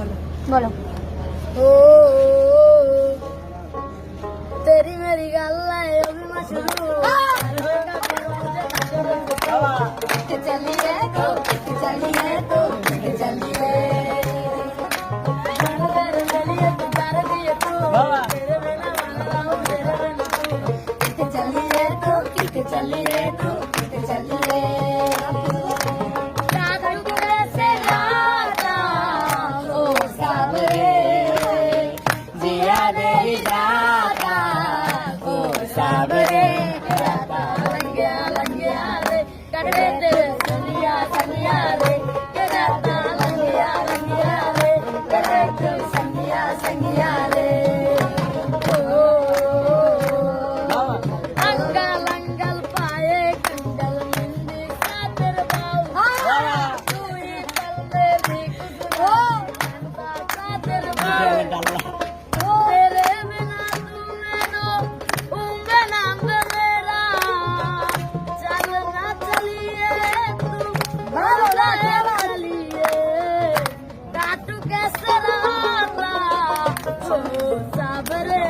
বলো। বলো। ও তেরি মেরি গাল্লায় অভিমাসুর साबरे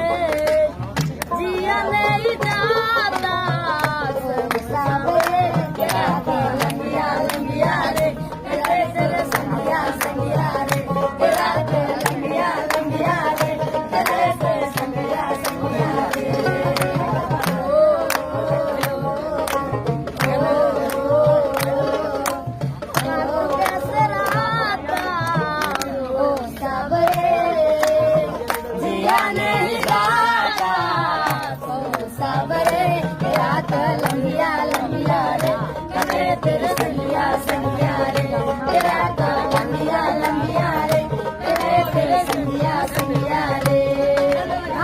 लंबिया लंबिया रे कटे तेरे संगिया संगिया रे तेरा तो लंबिया लंबिया रे कटे तेरे संगिया संगिया रे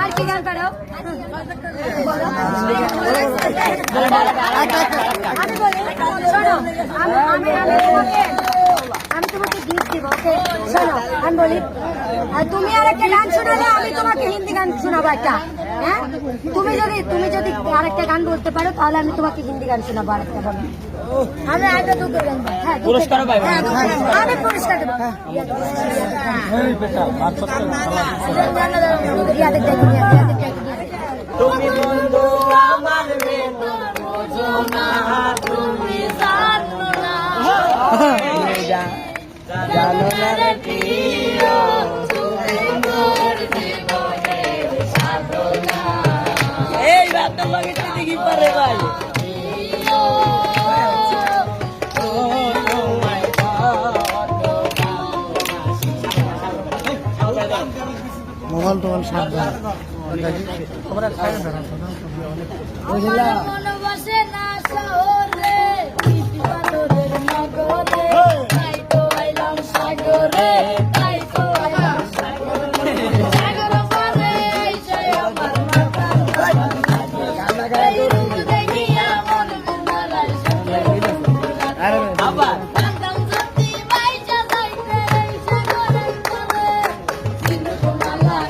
আর কি গান পারো আমি বলি শোনো আমি আমি আমি তোমাকে আমি তোমাকে গিফট দিব ওকে শোনো আমি বলি আর তুমি আর একটা গান শোনালে আমি তোমাকে হিন্দি গান শোনাবো একটা হ্যাঁ? তুমি যদি তুমি যদি আরেকটা গান বলতে পারো তাহলে আমি তোমাকে হিন্দি গান শোনাবো আরেকটা গান আমি একটা দুটো গান হ্যাঁ পুরস্কার পাইবে। হ্যাঁ। আমি পুরস্কার দেবো। ইয়াদের দেখুন তুমি বন্ধু আমার সাবধান।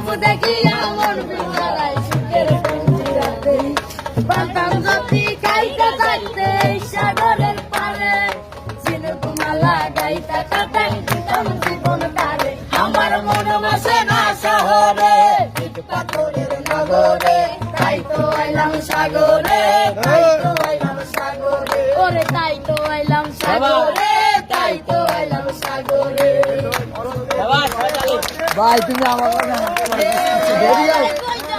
রূপ দেখিয়া মন পিঞ্জরায় সুখের। বালতাম যদি গাইতে থাকতে আমার মন বসে না শহরে পাথরের নগরে। তাই তো আইলাম সাগরে, তাই তো আইলাম সাগরে। ওরে তাই তো আইলাম সাগরে, তাই তো ভাই, তুমি আমার やりやすい